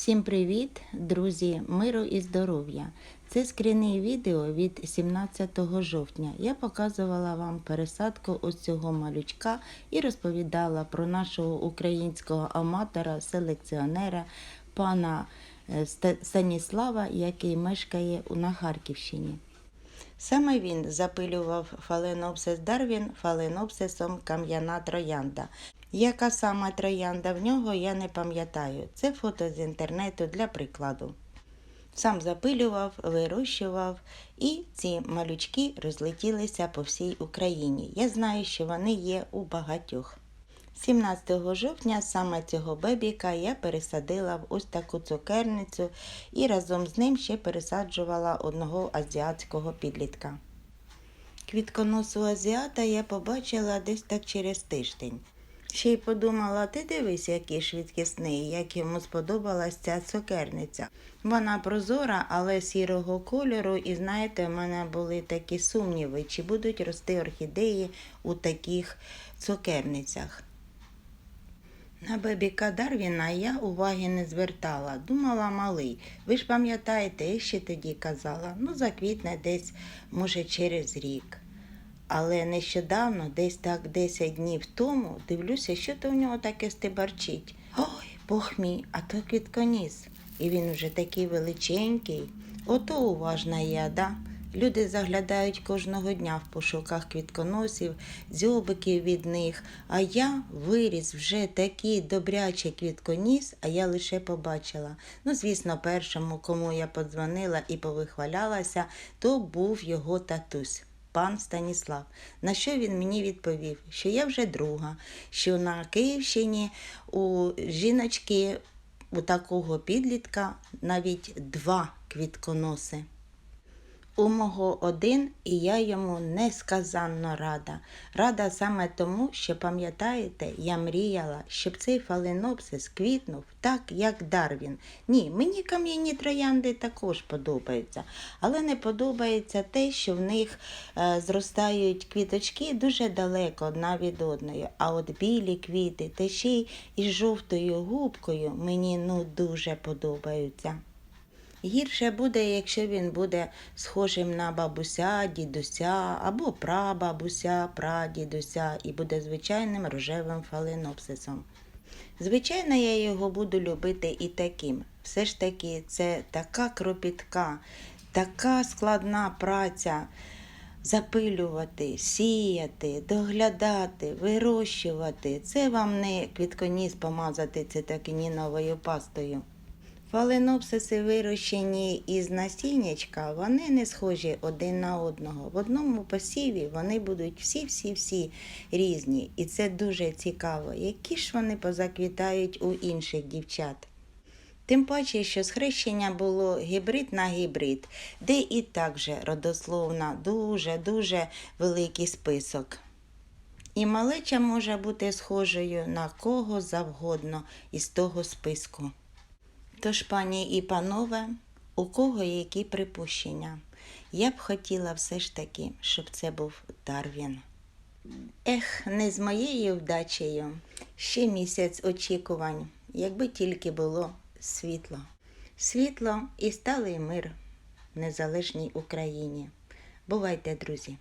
Всім привіт, друзі, миру і здоров'я. Це скріне відео від 17 жовтня. Я показувала вам пересадку ось цього малючка і розповідала про нашого українського аматора, селекціонера, пана е, Станіслава, який мешкає на Харківщині. Саме він запилював фаленопсис Дарвін фаленопсисом кам'яна троянда. Яка сама троянда в нього, я не пам'ятаю. Це фото з інтернету для прикладу. Сам запилював, вирощував, і ці малючки розлетілися по всій Україні. Я знаю, що вони є у багатьох. 17 жовтня саме цього бебіка я пересадила в ось таку цукерницю і разом з ним ще пересаджувала одного азіатського підлітка. Квітконосу азіата я побачила десь так через тиждень. Ще й подумала, ти дивись, який швидкісний, як йому сподобалась ця цукерниця. Вона прозора, але сірого кольору, і знаєте, в мене були такі сумніви, чи будуть рости орхідеї у таких цукерницях. На бебіка Дарвіна я уваги не звертала, думала малий. Ви ж пам'ятаєте, я ще тоді казала, ну заквітне десь, може, через рік. Але нещодавно, десь так 10 днів тому, дивлюся, що то в нього таке стебарчить. Ой, Бог мій, а то квітконіс. І він вже такий величенький. Ото уважна я, да? Люди заглядають кожного дня в пошуках квітконосів, дзьобиків від них. А я виріс вже такий добрячий квітконіс, а я лише побачила. Ну, звісно, першому, кому я подзвонила і повихвалялася, то був його татусь. Пан Станіслав, на що він мені відповів, що я вже друга, що на Київщині у жіночки у такого підлітка навіть два квітконоси. У мого один, і я йому несказанно рада. Рада саме тому, що пам'ятаєте, я мріяла, щоб цей фаленопсис квітнув так, як Дарвін. Ні, мені кам'яні троянди також подобаються, але не подобається те, що в них е, зростають квіточки дуже далеко одна від одної. А от білі квіти, та ще й із жовтою губкою мені ну дуже подобаються. Гірше буде, якщо він буде схожим на бабуся, дідуся або прабабуся, прадідуся і буде звичайним рожевим фаленопсисом. Звичайно, я його буду любити і таким. Все ж таки, це така кропітка, така складна праця запилювати, сіяти, доглядати, вирощувати. Це вам не квітконіс помазати цитокініновою пастою. Фаленопсиси, вирощені із насіннячка, вони не схожі один на одного. В одному посіві вони будуть всі-всі-всі різні. І це дуже цікаво, які ж вони позаквітають у інших дівчат. Тим паче, що схрещення було гібрид на гібрид, де і так же родословна дуже-дуже великий список. І малеча може бути схожою на кого завгодно із того списку. Тож, пані і панове, у кого які припущення? Я б хотіла все ж таки, щоб це був Дарвін. Ех, не з моєю вдачею. Ще місяць очікувань, якби тільки було світло. Світло і сталий мир в незалежній Україні. Бувайте, друзі!